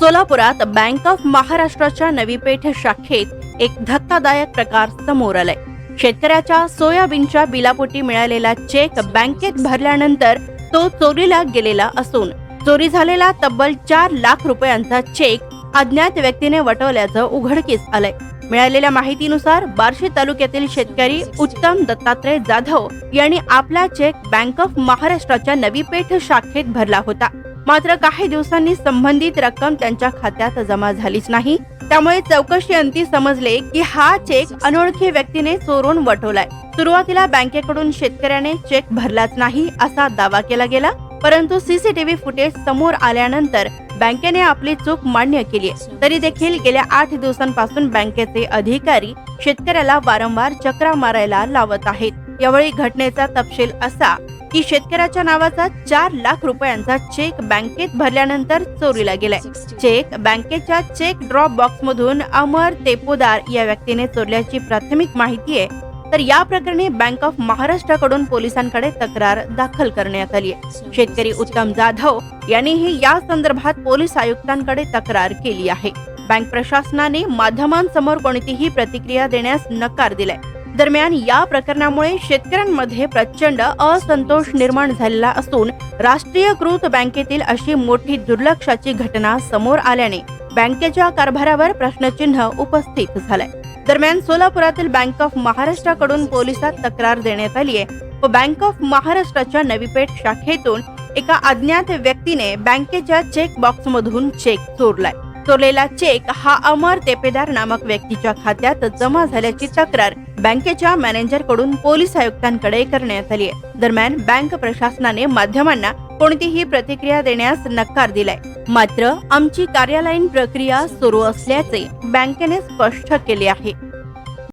सोलापुरात bank of महाराष्ट्राच्या नवी पेठ शाखेत एक धक्कादायक प्रकार समोर आलाय. शेतकऱ्याच्या सोयाबीनच्या बिलापोटी मिळालेला चेक बँकेत भरल्यानंतर तो चोरीला गेलेला असून चोरी झालेला तब्बल चार लाख रुपयांचा चेक अज्ञात व्यक्तीने वटवल्याचं उघडकीस आलंय. मिळालेल्या माहितीनुसार बार्शी तालुक्यातील शेतकरी उत्तम दत्तात्रय जाधव यांनी आपला चेक बँक ऑफ महाराष्ट्राच्या नवी पेठ शाखेत भरला होता. मात्र काही दिवसांनी संबंधित रक्कम त्यांच्या खात्यात जमा झालीच नाही. त्यामुळे चौकशी अंती समजले की हा चेक अनोळखी व्यक्तीने चोरून वटवलाय सुरुवातीला बँकेकडून शेतकऱ्याने चेक भरलाच नाही असा दावा केला गेला परंतु सीसीटीव्ही फुटेज समोर आल्यानंतर बँकेने आपली चूक मान्य केली. तरी देखील गेल्या आठ दिवसांपासून बँकेचे अधिकारी शेतकऱ्याला वारंवार चक्रा मारायला लावत आहेत. यावेळी घटनेचा तपशील असा की शेतकऱ्याच्या नावाचा चार लाख रुपयांचा चेक बँकेत भरल्यानंतर चोरीला गेलाय. चेक बँकेच्या चेक ड्रॉप बॉक्स मधून अमर तेपोदार या व्यक्तीने चोरल्याची प्राथमिक माहिती आहे. तर या प्रकरणी बँक ऑफ महाराष्ट्राकडून पोलिसांकडे तक्रार दाखल करण्यात आली आहे. शेतकरी उत्तम जाधव यांनीही या संदर्भात पोलीस आयुक्तांकडे तक्रार केली आहे. बँक प्रशासनाने माध्यमांसमोर कोणतीही प्रतिक्रिया देण्यास नकार दिलाय. दरम्यान या प्रकरणामुळे शेतकऱ्यांमध्ये प्रचंड असंतोष निर्माण झालेला असून राष्ट्रीयकृत बँकेतील अशी मोठी दुर्लक्षाची घटना समोर आल्याने बँकेच्या कारभारावर प्रश्नचिन्ह उपस्थित झालंय. दरम्यान सोलापुरातील बँक ऑफ महाराष्ट्राकडून पोलिसात तक्रार देण्यात आली आहे. व बँक ऑफ महाराष्ट्राच्या नवीपेठ शाखेतून एका अज्ञात व्यक्तीने बँकेच्या चेक बॉक्स मधून चेक चोरलाय. चोरलेला चेक हा अमर तेपेदार नामक व्यक्तीच्या खात्यात जमा झाल्याची तक्रार बँकेच्या मॅनेजरकडून पोलीस आयुक्तांकडे करण्यात आली आहे. दरम्यान बँक प्रशासनाने माध्यमांना कोणतीही प्रतिक्रिया देण्यास नकार दिलाय. मात्र आमची कार्यालयीन प्रक्रिया सुरू असल्याचे बँकेने स्पष्ट केले आहे.